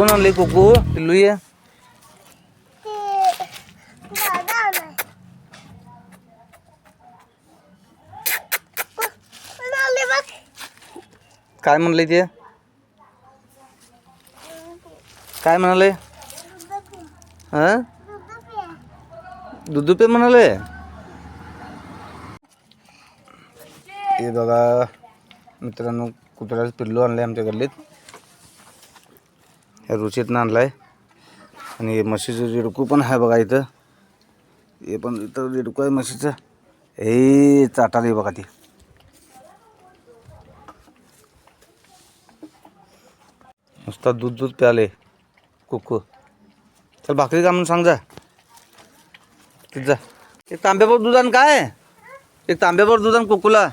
कोण आणले कोको पिल्लू ये काय म्हणले ते काय म्हणाले हा दुधू म्हणाले हे बघा मित्रांनो कुत्र्याचं पिल्लू आणले आमच्या गल्लीत ह्या रुचीतनं आणलाय. आणि हे म्हशीचं रिडकू पण आहे बघा इथं. हे पण इथं रिडकू आहे म्हशीचं. हे चाटाले बघा ती. नुसता दूध दूध प्याले. कुकू. चल भाकरी का म्हणून सांग जा. तिथं जा. एक तांब्यावर दूध आण काय? एक तांब्यावर दूध आण कुकूला.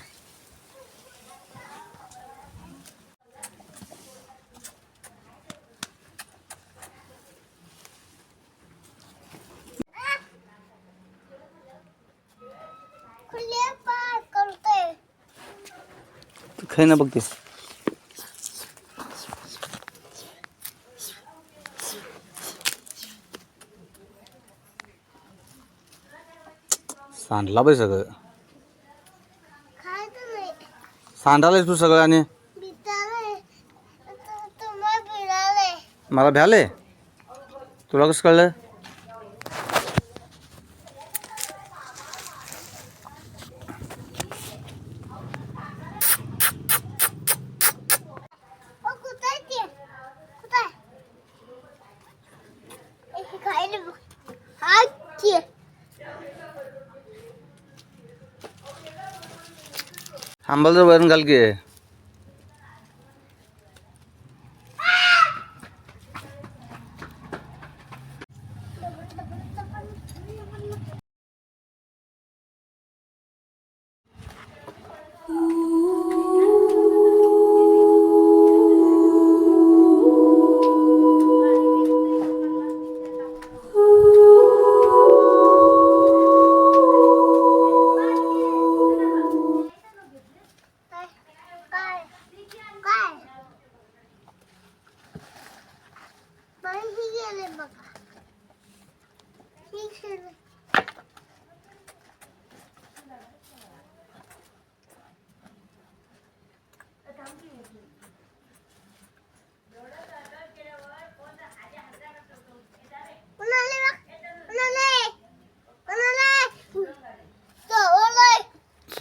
खाई ना बघ ते सांडला बाई सगळं सांडालायस तू सगळं आणि? मला भ्याले तुला कसं कळलं ओ कुठे आहे ते कुठे आहे हे खायला बघ हा ते आंबाला वरण घाल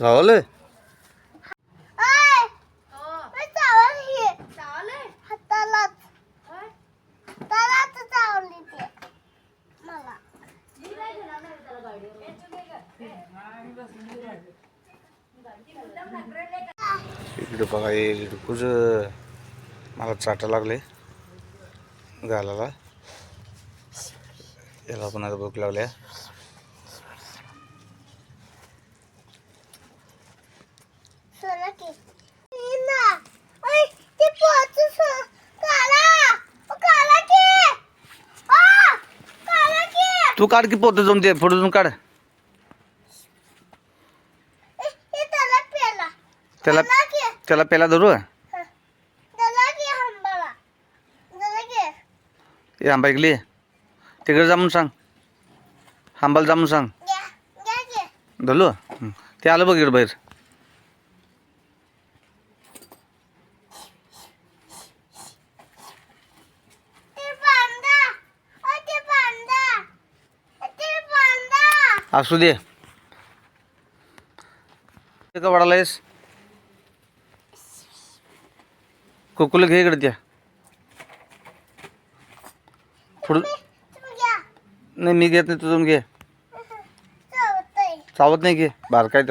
मला इकडे बघा हे रिडकूच मला चाटा लागले गालाला याला पण आता भूक लावल्या सोना की ना ओय ते. काढ की पोत जाऊन ते फोटो जाऊन काढ. ए त्याला पेला त्याला पेला धरू? हे. आंबा ऐकली तिकडे जा म्हणून सांग. आंबाला जा म्हणून सांग. हं. ते आलं बघ इकडे बाहेर ते पांडा ओ ते पांडा ते पांडा असू दे. का वाढालायस कुकुला घे इकडे त्या. पुढं नाही मी घेत नाही तुझून घे. चावत नाही घे. बार काय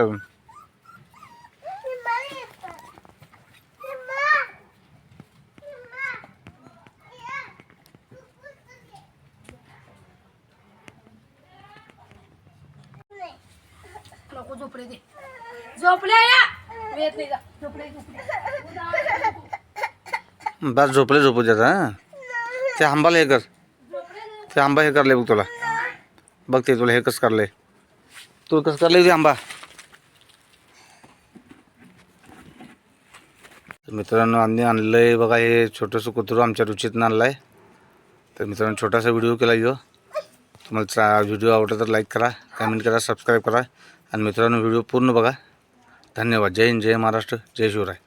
नको झोपडे दे. झोपले या. येत नाही जा. झोपडे बस झोपले झोपू देत हां. ते आंबाला हे कर. ते आंबा हे करले बघ तुला. बघ ते तुला हे कसं करले. तू कसं करले ते आंबा. तर मित्रांनो आम्ही आणलंय बघा हे छोटंसं कुत्रं आमच्या रुचीतनं आणलंय. तर मित्रांनो छोटासा व्हिडिओ केला यो. तुम्हाला चा व्हिडिओ आवडला तर लाईक करा कमेंट करा सबस्क्राईब करा. आणि मित्रांनो व्हिडिओ पूर्ण बघा. धन्यवाद. जय हिंद जय महाराष्ट्र जय शिवराय.